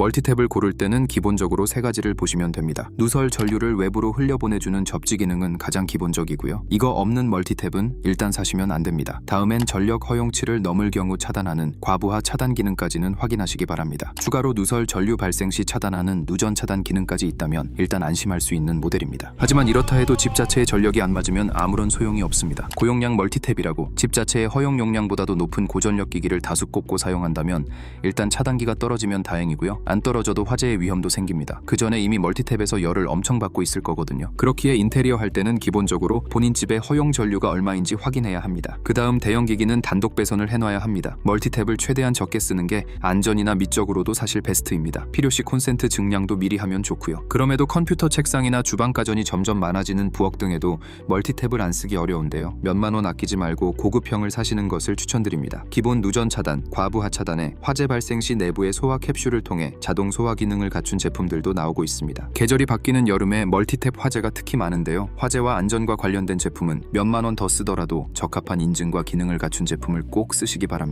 멀티탭을 고를 때는 기본적으로 세 가지를 보시면 됩니다. 누설 전류를 외부로 흘려보내주는 접지 기능은 가장 기본적이고요. 이거 없는 멀티탭은 일단 사시면 안 됩니다. 다음엔 전력 허용치를 넘을 경우 차단하는 과부하 차단 기능까지는 확인하시기 바랍니다. 추가로 누설 전류 발생 시 차단하는 누전 차단 기능까지 있다면 일단 안심할 수 있는 모델입니다. 하지만 이렇다 해도 집 자체의 전력이 안 맞으면 아무런 소용이 없습니다. 고용량 멀티탭이라고 집 자체의 허용 용량보다도 높은 고전력 기기를 다수 꼽고 사용한다면 일단 차단기가 떨어지면 다행이고요. 안 떨어져도 화재의 위험도 생깁니다. 그 전에 이미 멀티탭에서 열을 엄청 받고 있을 거거든요. 그렇기에 인테리어 할 때는 기본적으로 본인 집의 허용 전류가 얼마인지 확인해야 합니다. 그 다음 대형 기기는 단독 배선을 해놔야 합니다. 멀티탭을 최대한 적게 쓰는 게 안전이나 미적으로도 사실 베스트입니다. 필요시 콘센트 증량도 미리 하면 좋고요. 그럼에도 컴퓨터 책상이나 주방 가전이 점점 많아지는 부엌 등에도 멀티탭을 안 쓰기 어려운데요. 몇만 원 아끼지 말고 고급형을 사시는 것을 추천드립니다. 기본 누전 차단, 과부 하 차단에 화재 발생 시 내부의 소화 캡슐을 통해 자동 소화 기능을 갖춘 제품들도 나오고 있습니다. 계절이 바뀌는 여름에 멀티탭 화재가 특히 많은데요. 화재와 안전과 관련된 제품은 몇만 원 더 쓰더라도 적합한 인증과 기능을 갖춘 제품을 꼭 쓰시기 바랍니다.